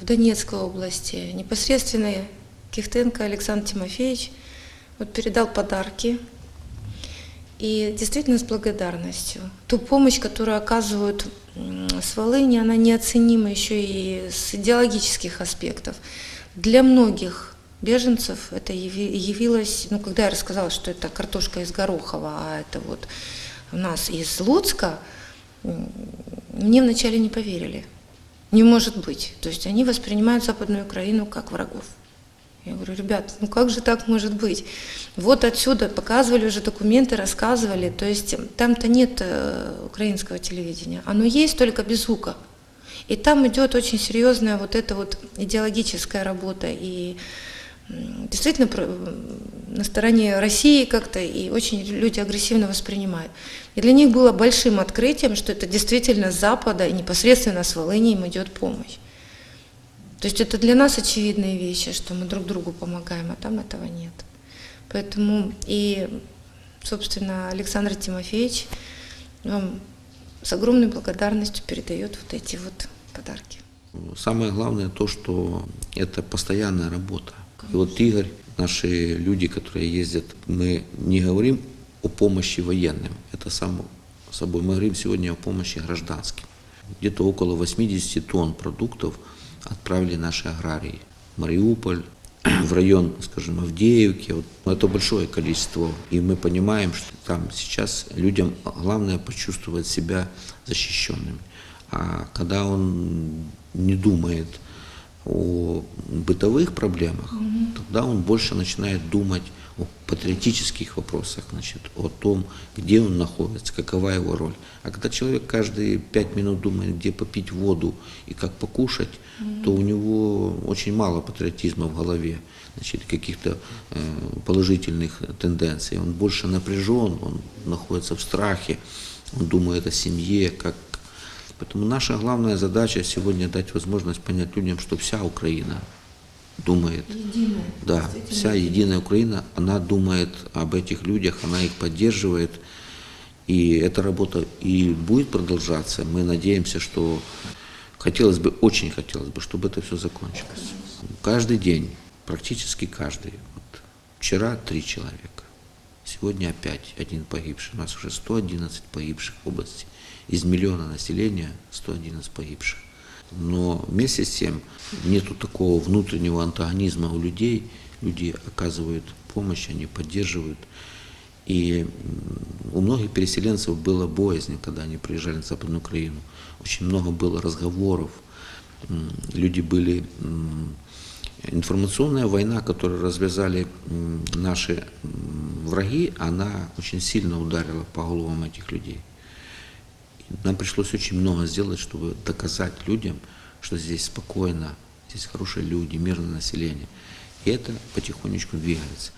В Донецкой области непосредственно Кихтенко Александр Тимофеевич вот передал подарки. И действительно с благодарностью. Ту помощь, которую оказывают с Волыни, она неоценима еще и с идеологических аспектов. Для многих беженцев это яви- явилось, ну, когда я рассказала, что это картошка из Горохова, а это вот у нас из Луцка, мне вначале не поверили. Не может быть. То есть они воспринимают Западную Украину как врагов. Я говорю, ребят, ну как же так может быть? Вот отсюда показывали уже документы, рассказывали. То есть там-то нет э, украинского телевидения. Оно есть только без звука. И там идет очень серьезная вот эта вот идеологическая работа. И действительно на стороне России как-то, и очень люди агрессивно воспринимают. И для них было большим открытием, что это действительно с Запада и непосредственно с Волыни им идет помощь. То есть это для нас очевидные вещи, что мы друг другу помогаем, а там этого нет. Поэтому и, собственно, Александр Тимофеевич вам с огромной благодарностью передает вот эти вот подарки. Самое главное то, что это постоянная работа. И вот Игорь, наши люди, которые ездят, мы не говорим о помощи военным, это само собой, мы говорим сегодня о помощи гражданским. Где-то около 80 тонн продуктов отправили наши аграрии. Мариуполь, в район, скажем, Авдеевки. Вот. Это большое количество. И мы понимаем, что там сейчас людям главное почувствовать себя защищенными. А когда он не думает о бытовых проблемах, тогда он больше начинает думать о патриотических вопросах, значит, о том, где он находится, какова его роль. А когда человек каждые пять минут думает, где попить воду и как покушать, то у него очень мало патриотизма в голове, значит, каких-то э, положительных тенденций. Он больше напряжен, он находится в страхе, он думает о семье, как Поэтому наша главная задача сегодня дать возможность понять людям, что вся Украина думает, да, вся единая Украина, она думает об этих людях, она их поддерживает, и эта работа и будет продолжаться. Мы надеемся, что хотелось бы, очень хотелось бы, чтобы это все закончилось. Каждый день, практически каждый. Вот вчера три человека, сегодня опять один погибший. У нас уже 111 погибших в области. Из миллиона населения 111 погибших. Но вместе с тем нету такого внутреннего антагонизма у людей. Люди оказывают помощь, они поддерживают. И у многих переселенцев было боязнь, когда они приезжали на Западную Украину. Очень много было разговоров. Люди были... Информационная война, которую развязали наши враги, она очень сильно ударила по головам этих людей. Нам пришлось очень много сделать, чтобы доказать людям, что здесь спокойно, здесь хорошие люди, мирное население. И это потихонечку двигается.